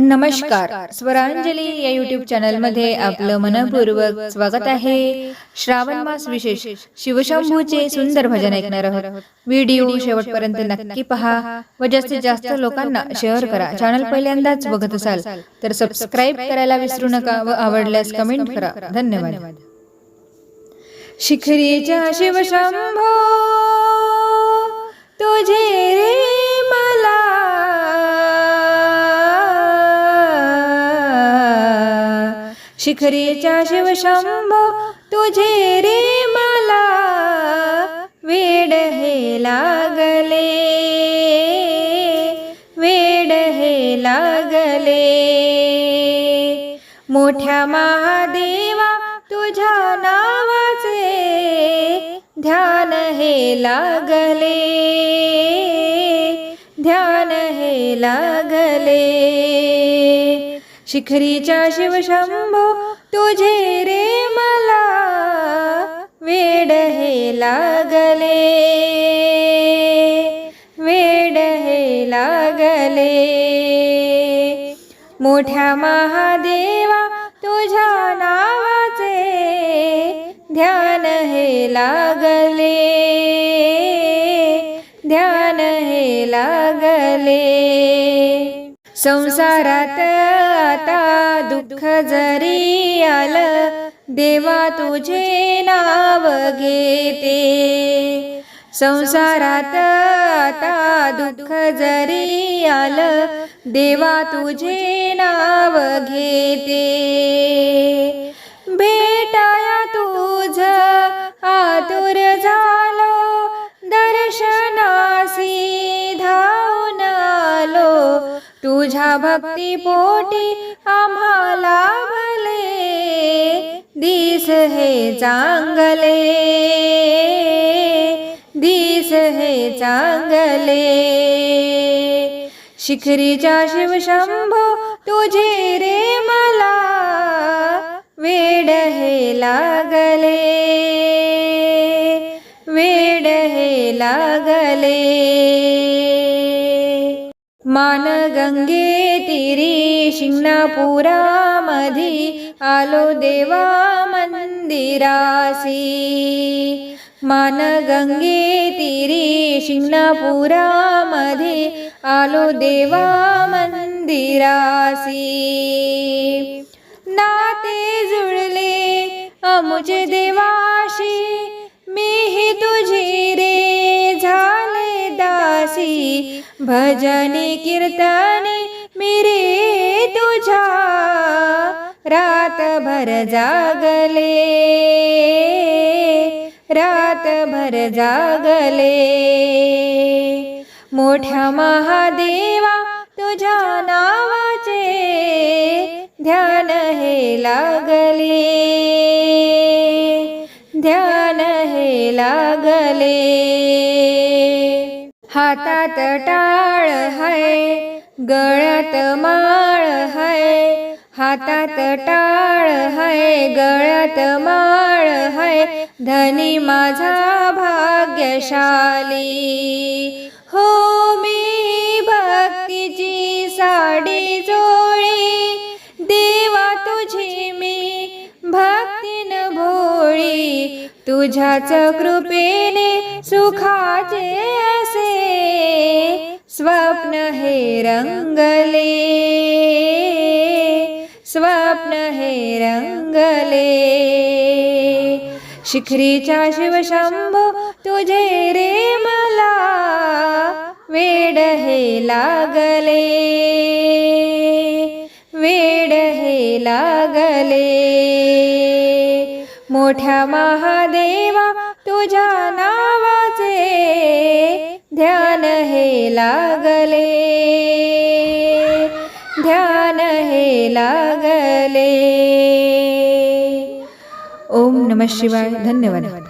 नमस्कार. स्वरांजली या युट्यूब चॅनलमध्ये आपलं मनपूर्वक स्वागत आहे. श्रावण मास विशेष. शिवशंभूचे सुंदर भजन ऐकणार आहोत. व्हिडिओ शेवटपर्यंत नक्की पहा. व जास्तीत जास्त लोकांना शेअर करा. चॅनल पहिल्यांदाच बघत असाल तर सबस्क्राईब करायला विसरू नका व आवडल्यास कमेंट करा. धन्यवाद. शिखरीच्या शिवशंभो तुझे शिखरीच्या शिवशंभ तुझे रे मला वेड हे लागले. वेड हे लागले. मोठ्या महादेवा तुझ्या नावाचे ध्यान हे लागले. ध्यान हे लागले. शिखरीच्या शिवशंभ तुझे रे मला वेड हे लागले. वेड हे लागले. मोठ्या महादेवा तुझ्या नावाचे ध्यान हे लागले. ध्यान हे लागले. संसारात आता दुःख जरी आलं देवा तुझे नाव घेते. संसारात आता दुःख जरी आलं देवा तुझे नाव घेते. भेटाया तुझ आतुर जा तुझ्या भक्तीपोटी आम्हाला भले दिस हे चांगले. दिस हे चांगले. शिखरीच्या शिवशंभो तुझे रे मला वेड हे लागले. वेड हे लागले. मान गंगे तिरी शिंगणापुरामधी आलो देवा मंदिरासी. मान गंगे तिरी शिंगणापुरामध्ये आलो देवा मंदिरासी. नाते जुळले अमुचे देवाशी मीही तुझी भजनी कीर्तने मी तुझ्या रातभर जागले। रातभर जागले। मोठ्या महादेवा तुझ्या नावाचे ध्यान हे लागले। ध्यान हे लागले। हातात टाळ है गळ्यात माळ है हातात टाळ है गळ्यात माळ है धनी माझा भाग्यशाली. हो मी भक्तीची साडी जोळी देवा तुझी मी भक्तीन भोळी. तुझ्याच कृपेने सुखाचे स्वप्न हे रंगले. स्वप्न हे रंगले. शिखरीच्या शिवशंभो तुझे रे मला वेड हे लागले. वेड हे लागले. मोठ्या महादेवा तुझ्या नावाचे ध्यान हे लागले. ध्यान हे लागले. ओम नम शिवाय. धन्यवाद.